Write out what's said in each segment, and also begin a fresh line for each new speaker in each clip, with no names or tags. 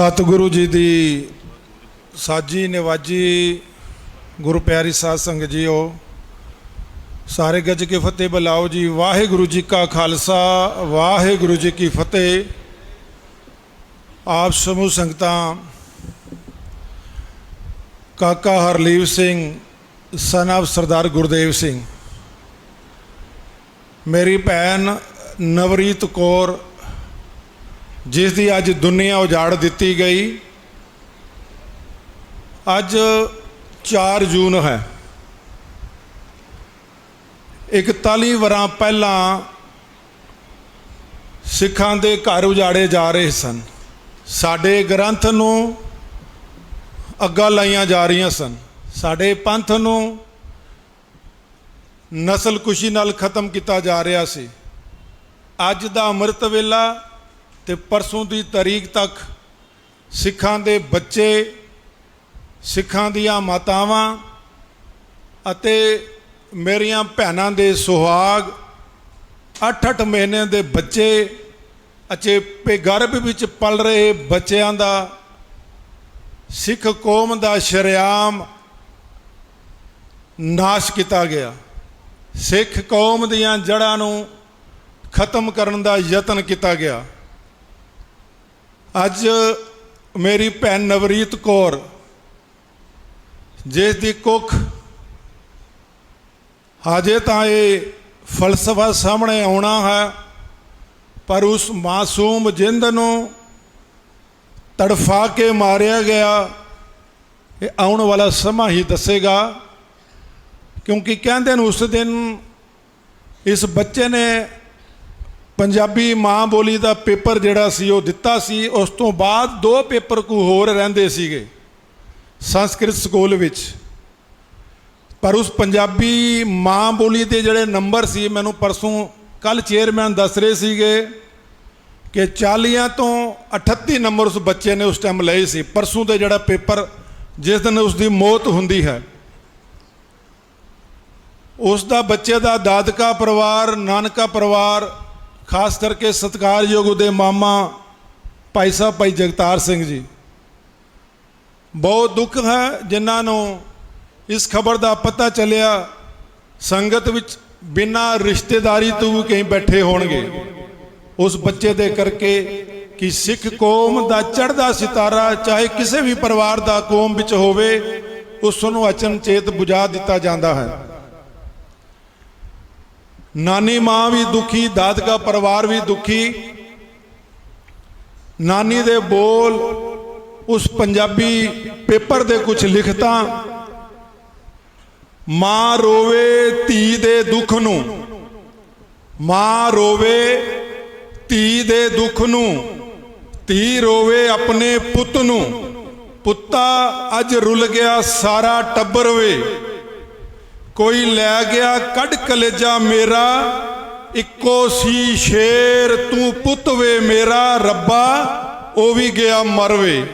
ਸਤਿਗੁਰੂ ਜੀ ਦੀ ਸਾਜੀ ਨਿਵਾਜੀ ਗੁਰੂ ਪਿਆਰੀ ਸਾਧ ਸੰਗਤ ਜੀਓ, ਸਾਰੇ ਗੱਜ ਕੇ ਫਤਿਹ ਬੁਲਾਓ ਜੀ। ਵਾਹਿਗੁਰੂ ਜੀ ਕਾ ਖਾਲਸਾ, ਵਾਹਿਗੁਰੂ ਜੀ ਕੀ ਫਤਿਹ। ਆਪ ਸਮੂਹ ਸੰਗਤਾਂ, ਕਾਕਾ ਹਰਲੀਵ ਸਿੰਘ, ਸਨ ਆਫ ਸਰਦਾਰ ਗੁਰਦੇਵ ਸਿੰਘ। ਮੇਰੀ ਭੈਣ ਨਵਰੀਤ ਕੌਰ ਜਿਸ ਦੀ ਅੱਜ ਦੁਨੀਆ ਉਜਾੜ ਦਿੱਤੀ ਗਈ। ਅੱਜ 4 ਜੂਨ ਹੈ। 41 ਵਰਾਂ ਪਹਿਲਾਂ ਸਿੱਖਾਂ ਦੇ ਘਰ ਉਜਾੜੇ ਜਾ ਰਹੇ ਸਨ। ਸਾਡੇ ਗ੍ਰੰਥ ਨੂੰ ਅੱਗਾ ਲਾਈਆਂ ਜਾ ਰਹੀਆਂ ਸਨ। ਸਾਡੇ ਪੰਥ ਨੂੰ ਨਸਲ ਕੁਸ਼ੀ ਨਾਲ ਖਤਮ ਕੀਤਾ ਜਾ ਰਿਹਾ ਸੀ। ਅੱਜ ਦਾ ਅੰਮ੍ਰਿਤ ਵੇਲਾ ਤੇ ਪਰਸੋਂ ਦੀ ਤਾਰੀਖ ਤੱਕ ਸਿੱਖਾਂ ਦੇ ਬੱਚੇ, ਸਿੱਖਾਂ ਦੀਆਂ ਮਾਤਾਵਾਂ ਅਤੇ ਮੇਰੀਆਂ ਭੈਣਾਂ ਦੇ ਸੁਹਾਗ 8-8 ਮਹੀਨੇ ਦੇ ਬੱਚੇ ਅਚੇਪੇ ਗਰਭ ਵਿੱਚ ਪਲ ਰਹੇ ਬੱਚਿਆਂ ਦਾ ਸਿੱਖ ਕੌਮ ਦਾ ਸ਼ਰਿਆਮ ਨਾਸ਼ ਕੀਤਾ ਗਿਆ। ਸਿੱਖ ਕੌਮ ਦੀਆਂ ਜੜ੍ਹਾਂ ਨੂੰ ਖਤਮ ਕਰਨ ਦਾ ਯਤਨ ਕੀਤਾ ਗਿਆ। ਅੱਜ ਮੇਰੀ ਭੈਣ ਨਵਰੀਤ ਕੌਰ, ਜਿਸ ਦੀ ਕੁੱਖ ਹਜੇ ਤਾਂ ਇਹ ਫਲਸਫਾ ਸਾਹਮਣੇ ਆਉਣਾ ਹੈ, ਪਰ ਉਸ ਮਾਸੂਮ ਜਿੰਦ ਨੂੰ ਤੜਫਾ ਕੇ ਮਾਰਿਆ ਗਿਆ, ਇਹ ਆਉਣ ਵਾਲਾ ਸਮਾਂ ਹੀ ਦੱਸੇਗਾ, ਕਿਉਂਕਿ ਕਹਿੰਦੇ ਨੇ ਉਸ ਦਿਨ ਇਸ ਬੱਚੇ ਨੇ ਪੰਜਾਬੀ ਮਾਂ ਬੋਲੀ ਦਾ ਪੇਪਰ ਜਿਹੜਾ ਸੀ, ਉਹ ਦਿੱਤਾ ਸੀ। ਉਸ ਤੋਂ ਬਾਅਦ ਦੋ ਪੇਪਰ ਕੋ ਹੋਰ ਰਹਿੰਦੇ ਸੀਗੇ ਸੰਸਕ੍ਰਿਤ ਸਕੂਲ ਵਿੱਚ। ਪਰ ਉਸ ਪੰਜਾਬੀ ਮਾਂ ਬੋਲੀ ਦੇ ਜਿਹੜੇ ਨੰਬਰ ਸੀ, ਮੈਨੂੰ ਪਰਸੋਂ ਕੱਲ ਚੇਅਰਮੈਨ ਦੱਸ ਰਹੇ ਸੀਗੇ ਕਿ 40 ਤੋਂ 38 ਨੰਬਰ ਉਸ ਬੱਚੇ ਨੇ ਉਸ ਟਾਈਮ ਲਏ ਸੀ। ਪਰਸੋਂ ਦੇ ਜਿਹੜਾ ਪੇਪਰ, ਜਿਸ ਦਿਨ ਉਸ ਦੀ ਮੌਤ ਹੁੰਦੀ ਹੈ, ਉਸ ਦਾ ਬੱਚੇ ਦਾ ਦਾਦਕਾ ਪਰਿਵਾਰ, ਨਾਨਕਾ ਪਰਿਵਾਰ ਖਾਸ ਕਰਕੇ ਸਤਿਕਾਰਯੋਗ ਉਹਦੇ ਮਾਮਾ ਭਾਈ ਸਾਹਿਬ, ਭਾਈ ਜਗਤਾਰ ਸਿੰਘ ਜੀ। ਬਹੁਤ ਦੁੱਖ ਹੈ ਜਿਨ੍ਹਾਂ ਨੂੰ ਇਸ ਖਬਰ ਦਾ ਪਤਾ ਚੱਲਿਆ, ਸੰਗਤ ਵਿੱਚ ਬਿਨਾਂ ਰਿਸ਼ਤੇਦਾਰੀ ਤੋਂ ਵੀ ਕਈ ਬੈਠੇ ਹੋਣਗੇ। ਉਸ ਬੱਚੇ ਦੇ ਕਰਕੇ ਕਿ ਸਿੱਖ ਕੌਮ ਦਾ ਚੜ੍ਹਦਾ ਸਿਤਾਰਾ, ਚਾਹੇ ਕਿਸੇ ਵੀ ਪਰਿਵਾਰ ਦਾ ਕੌਮ ਵਿੱਚ ਹੋਵੇ, ਉਸ ਨੂੰ ਅਚਨਚੇਤ ਬੁਝਾ ਦਿੱਤਾ ਜਾਂਦਾ ਹੈ। ਨਾਨੀ ਮਾਂ ਵੀ ਦੁਖੀ, ਦਾਦਕਾ ਪਰਿਵਾਰ ਵੀ ਦੁਖੀ। ਨਾਨੀ ਦੇ ਬੋਲ ਉਸ ਪੰਜਾਬੀ ਪੇਪਰ ਦੇ ਕੁਝ ਲਿਖਤਾਂ। ਮਾਂ ਰੋਵੇ ਧੀ ਦੇ ਦੁੱਖ ਨੂੰ। ਮਾਂ ਰੋਵੇ ਧੀ ਦੇ ਦੁੱਖ ਨੂੰ। ਧੀ ਰੋਵੇ ਆਪਣੇ ਪੁੱਤ ਨੂੰ। ਪੁੱਤਾ ਅੱਜ ਰੁੱਲ ਗਿਆ ਸਾਰਾ ਟੱਬਰ ਵੇ। ਕੋਈ ਲੈ ਗਿਆ ਕੱਢ ਕਲੇਜਾ ਮੇਰਾ, ਇੱਕੋ ਸੀ ਸ਼ੇਰ, ਤੂੰ ਪੁੱਤ ਵੇ ਮੇਰਾ ਰੱਬਾ, ਉਹ ਵੀ ਗਿਆ ਮਰਵੇ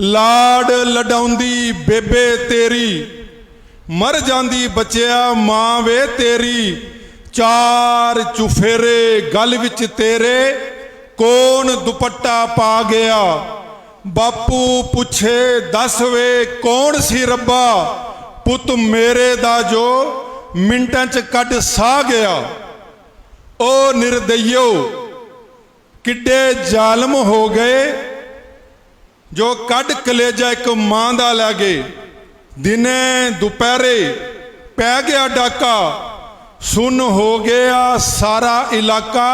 ਲਾਡ ਲਡਾਉਂਦੀ ਬੇਬੇ ਤੇਰੀ, ਮਰ ਜਾਂਦੀ ਬੱਚਿਆ ਮਾਂ ਵੇ ਤੇਰੀ, ਚਾਰ ਚੁਫੇਰੇ ਗਲ ਵਿੱਚ ਤੇਰੇ, ਕੌਣ ਦੁਪੱਟਾ ਪਾ ਗਿਆ? ਬਾਪੂ ਪੁੱਛੇ, ਦੱਸ ਵੇ ਕੌਣ ਸੀ ਰੱਬਾ? ਪੁੱਤ ਮੇਰੇ ਦਾ ਜੋ ਮਿੰਟਾਂ ਚ ਕੱਢ ਸਾ ਗਿਆ ਉਹ ਨਿਰਦਈਓ, ਕਿੱਡੇ ਜ਼ਾਲਮ ਹੋ ਗਏ, ਜੋ ਕੱਢ ਕਲੇਜਾ ਇੱਕ ਮਾਂ ਦਾ ਲੈ ਗਏ। ਦਿਨੇ ਦੁਪਹਿਰੇ ਪੈ ਗਿਆ ਡਾਕਾ, ਸੁਨ ਹੋ ਗਿਆ ਸਾਰਾ ਇਲਾਕਾ,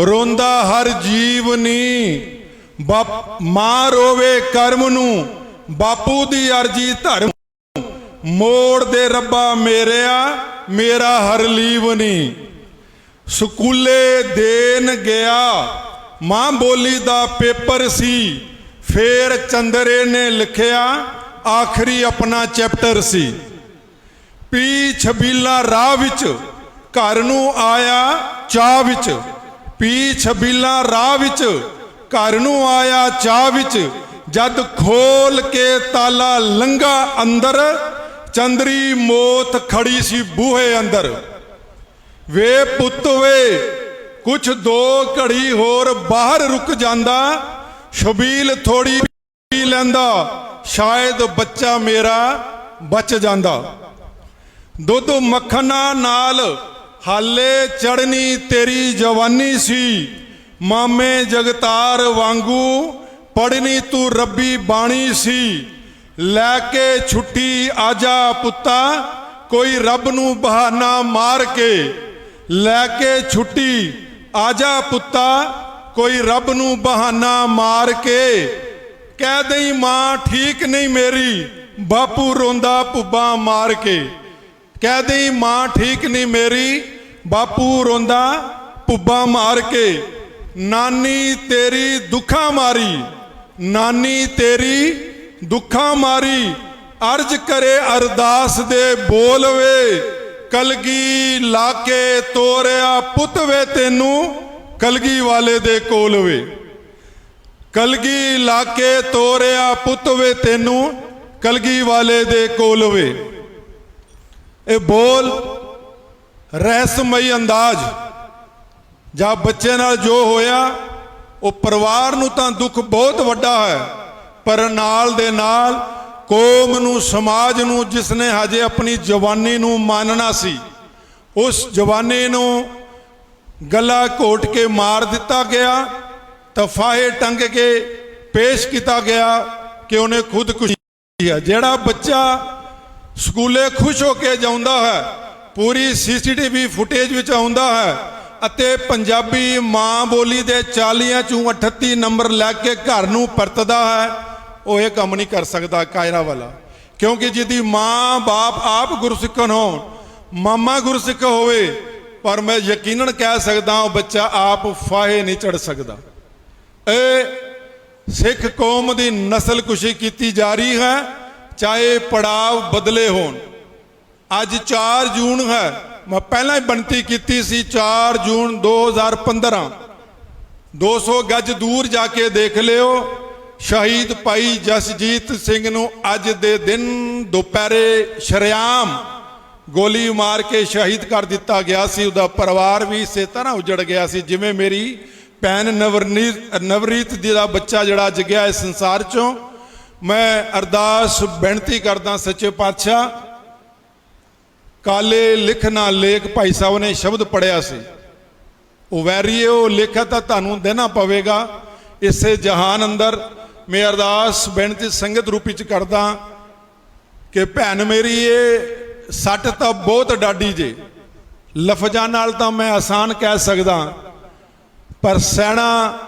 ਰੋਂਦਾ ਹਰ ਜੀਵਨੀ ਬਾਪ, ਮਾਂ ਰੋਵੇ ਕਰਮ ਨੂੰ, ਬਾਪੂ ਦੀ ਅਰਜੀ ਧਰਮ ਮੋੜ ਦੇ ਰੱਬਾ ਮੇਰਿਆ, ਮੇਰਾ ਹਰਲੀਵ ਨਹੀਂ ਸਕੂਲੇ ਦੇਣ ਗਿਆ, ਮਾਂ ਬੋਲੀ ਦਾ ਪੇਪਰ ਸੀ। ਫੇਰ ਚੰਦਰੇ ਨੇ ਲਿਖਿਆ, ਆਖਰੀ ਆਪਣਾ ਚੈਪਟਰ ਸੀ। ਪੀ ਛਬੀਲਾ ਰਾਹ ਵਿੱਚ, ਘਰ ਨੂੰ ਆਇਆ ਚਾਹ ਵਿੱਚ। ਪੀ ਛਬੀਲਾ ਰਾਹ ਵਿੱਚ, ਘਰ ਨੂੰ ਆਇਆ ਚਾਹ ਵਿੱਚ। ਜਦ ਖੋਲ ਕੇ ਤਾਲਾ ਲੰਗਾ ਅੰਦਰ ਚੰਦਰੀ ਮੋਤ ਖੜੀ ਸੀ ਬੂਹੇ ਅੰਦਰ। ਵੇ ਪੁੱਤ ਵੇ, ਕੁਛ ਦੋ ਘੜੀ ਹੋਰ ਬਾਹਰ ਰੁਕ ਜਾਂਦਾ, ਸ਼ਬੀਲ ਥੋੜੀ ਪੀ ਲੈਂਦਾ, ਸ਼ਾਇਦ ਬੱਚਾ ਮੇਰਾ ਬਚ ਜਾਂਦਾ। ਦੁੱਧ ਮੱਖਣਾ ਨਾਲ, ਹਾਲੇ ਚੜਨੀ ਤੇਰੀ ਜਵਾਨੀ ਸੀ, ਮਾਮੇ ਜਗਤਾਰ ਵਾਂਗੂ ਪੜਨੀ ਤੂੰ ਰੱਬੀ ਬਾਣੀ ਸੀ। ਲੈ ਕੇ ਛੁੱਟੀ ਆਜਾ ਪੁੱਤਾ, ਕੋਈ ਰੱਬ ਨੂੰ ਬਹਾਨਾ ਮਾਰ ਕੇ। ਲੈ ਕੇ ਛੁੱਟੀ ਆਜਾ ਪੁੱਤਾ, ਕੋਈ ਰੱਬ ਨੂੰ ਬਹਾਨਾ ਮਾਰ ਕੇ। ਕਹਿ ਦਈ ਮਾਂ, ਠੀਕ ਨਹੀਂ ਮੇਰੀ, ਬਾਪੂ ਰੋਂਦਾ ਭੁੱਬਾ ਮਾਰ ਕੇ। ਕਹਿ ਦਈ ਮਾਂ, ਠੀਕ ਨਹੀਂ ਮੇਰੀ, ਬਾਪੂ ਰੋਂਦਾ ਭੁੱਬਾ ਮਾਰ ਕੇ। ਨਾਨੀ ਤੇਰੀ ਦੁੱਖਾਂ ਮਾਰੀ, ਨਾਨੀ ਤੇਰੀ ਦੁੱਖਾਂ ਮਾਰੀ, ਅਰਜ ਕਰੇ ਅਰਦਾਸ ਦੇ ਬੋਲਵੇ ਕਲਗੀ ਲਾ ਕੇ ਤੋਰਿਆ ਪੁੱਤ ਵੇ ਤੈਨੂੰ, ਕਲਗੀ ਵਾਲੇ ਦੇ ਕੋਲ ਵੇ। ਕਲਗੀ ਲਾ ਕੇ ਤੋਰਿਆ ਪੁੱਤ ਵੇ ਤੈਨੂੰ, ਕਲਗੀ ਵਾਲੇ ਦੇ ਕੋਲ ਵੇ। ਇਹ ਬੋਲ ਰਹਿਸਮਈ ਅੰਦਾਜ਼। ਜਾਂ ਬੱਚੇ ਨਾਲ ਜੋ ਹੋਇਆ, ਉਹ ਪਰਿਵਾਰ ਨੂੰ ਤਾਂ ਦੁੱਖ ਬਹੁਤ ਵੱਡਾ ਹੈ। ਪਰ ਨਾਲ ਦੇ ਨਾਲ ਕੌਮ ਨੂੰ, ਸਮਾਜ ਨੂੰ ਜਿਸ ਨੇ ਹਜੇ ਆਪਣੀ ਜਵਾਨੀ ਨੂੰ ਮਾਨਣਾ ਸੀ, ਉਸ ਜਵਾਨੀ ਨੂੰ ਗਲਾ ਘੋਟ ਕੇ ਮਾਰ ਦਿੱਤਾ ਗਿਆ, ਤਫਾਹੇ ਟੰਗ ਕੇ ਪੇਸ਼ ਕੀਤਾ ਗਿਆ ਕਿ ਉਹਨੇ ਖੁਦਕੁਸ਼ੀ ਹੈ। ਜਿਹੜਾ ਬੱਚਾ ਸਕੂਲੇ ਖੁਸ਼ ਹੋ ਕੇ ਜਾਂਦਾ ਹੈ, ਪੂਰੀ ਸੀਸੀਟੀਵੀ ਫੁਟੇਜ ਵਿੱਚ ਆਉਂਦਾ ਹੈ ਅਤੇ ਪੰਜਾਬੀ ਮਾਂ ਬੋਲੀ ਦੇ 40 ਚੋਂ 38 ਨੰਬਰ ਲੈ ਕੇ ਘਰ ਨੂੰ ਪਰਤਦਾ ਹੈ ਉਹ ਇਹ ਕੰਮ ਨਹੀਂ ਕਰ ਸਕਦਾ ਕਾਇਰਾ ਵਾਲਾ। ਕਿਉਂਕਿ ਜਿਹਦੀ ਮਾਂ ਬਾਪ ਆਪ ਗੁਰਸਿੱਖਣ ਹੋਣ, ਮਾਮਾ ਗੁਰਸਿੱਖ ਹੋਵੇ, ਪਰ ਮੈਂ ਯਕੀਨਨ ਕਹਿ ਸਕਦਾ ਉਹ ਬੱਚਾ ਆਪ ਫਾਹੇ ਨਹੀਂ ਚੜ ਸਕਦਾ। ਇਹ ਸਿੱਖ ਕੌਮ ਦੀ ਨਸਲ ਕੁਸ਼ੀ ਕੀਤੀ ਜਾ ਰਹੀ ਹੈ, ਚਾਹੇ ਪੜਾਵ ਬਦਲੇ ਹੋਣ। ਅੱਜ 4 ਜੂਨ ਹੈ, ਮੈਂ ਪਹਿਲਾਂ ਹੀ ਬਨਤੀ ਕੀਤੀ ਸੀ 4 ਜੂਨ 2015 200 ਗੱਜ ਦੂਰ ਜਾ ਕੇ ਦੇਖ ਲਿਓ। ਸ਼ਹੀਦ ਭਾਈ ਜਸਜੀਤ ਸਿੰਘ ਨੂੰ ਅੱਜ ਦੇ ਦਿਨ ਦੁਪਹਿਰੇ ਸ਼ਰਿਆਮ ਗੋਲੀ ਮਾਰ ਕੇ ਸ਼ਹੀਦ ਕਰ ਦਿੱਤਾ ਗਿਆ ਸੀ। ਉਹਦਾ ਪਰਿਵਾਰ ਵੀ ਇਸੇ ਤਰ੍ਹਾਂ ਉਜੜ ਗਿਆ ਸੀ, ਜਿਵੇਂ ਮੇਰੀ ਭੈਣ ਨਵਰਨੀਤ, ਨਵਰੀਤ ਜੀ ਦਾ ਬੱਚਾ ਜਿਹੜਾ ਅੱਜ ਗਿਆ ਇਸ ਸੰਸਾਰ ਚੋਂ। ਮੈਂ ਅਰਦਾਸ ਬੇਨਤੀ ਕਰਦਾ ਸੱਚੇ ਪਾਤਸ਼ਾਹ, ਕਾਲੇ ਲਿਖਣਾ ਲੇਖ ਭਾਈ ਸਾਹਿਬ ਨੇ ਸ਼ਬਦ ਪੜਿਆ ਸੀ। ਉਹ ਵੈਰੀਏ ਉਹ ਲੇਖਾ ਤਾਂ ਤੁਹਾਨੂੰ ਦੇਣਾ ਪਵੇਗਾ। ਇਸੇ ਜਹਾਨ ਅੰਦਰ ਮੈਂ ਅਰਦਾਸ ਬੇਨਤੀ ਸੰਗਤ ਰੂਪ ਵਿੱਚ ਕਰਦਾ ਕਿ ਭੈਣ ਮੇਰੀ ਇਹ ਸੱਟ ਤਾਂ ਬਹੁਤ ਡਾਢੀ ਜੇ। ਲਫ਼ਜ਼ਾਂ ਨਾਲ ਤਾਂ ਮੈਂ ਆਸਾਨ ਕਹਿ ਸਕਦਾ, ਪਰ ਸਹਿਣਾ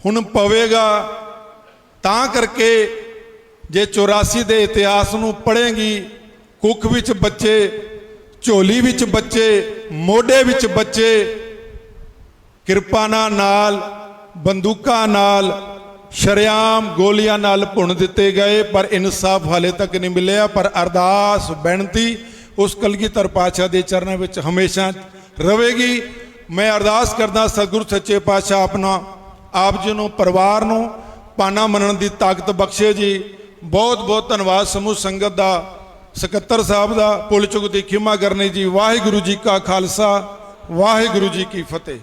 ਹੁਣ ਪਵੇਗਾ, ਤਾਂ ਕਰਕੇ ਜੇ 84 ਦੇ ਇਤਿਹਾਸ ਨੂੰ ਪੜ੍ਹੇਗੀ, ਕੁੱਖ ਵਿੱਚ ਬੱਚੇ, ਝੋਲੀ ਵਿੱਚ ਬੱਚੇ, ਮੋਢੇ ਵਿੱਚ ਬੱਚੇ ਕਿਰਪਾਨਾਂ ਨਾਲ, ਬੰਦੂਕਾਂ ਨਾਲ ਸ਼ਰਿਆਮ ਗੋਲੀਆਂ ਨਾਲ ਭੁੰਨ ਦਿੱਤੇ ਗਏ, ਪਰ ਇਨਸਾਫ ਹਾਲੇ ਤੱਕ ਨਹੀਂ ਮਿਲਿਆ। ਪਰ ਅਰਦਾਸ, ਬੇਨਤੀ ਉਸ ਕਲਗੀਧਰ ਪਾਤਸ਼ਾਹ ਦੇ ਚਰਨਾਂ ਵਿੱਚ ਹਮੇਸ਼ਾ ਰਵੇਗੀ ਮੈਂ ਅਰਦਾਸ ਕਰਦਾ, ਸਤਿਗੁਰ ਸੱਚੇ ਪਾਤਸ਼ਾਹ ਆਪਣਾ, ਆਪ ਜੀ ਨੂੰ, ਪਰਿਵਾਰ ਨੂੰ ਪਾਣਾ ਮੰਨਣ ਦੀ ਤਾਕਤ ਬਖਸ਼ੇ ਜੀ। ਬਹੁਤ ਬਹੁਤ ਧੰਨਵਾਦ ਸਮੂਹ ਸੰਗਤ ਦਾ, ਸਕੱਤਰ ਸਾਹਿਬ ਦਾ। ਪੁੱਲ ਚੁੱਕ ਦੀ ਖਿਮਾ ਕਰਨੀ ਜੀ। ਵਾਹਿਗੁਰੂ ਜੀ ਕਾ ਖਾਲਸਾ, ਵਾਹਿਗੁਰੂ ਜੀ ਕੀ ਫਤਿਹ।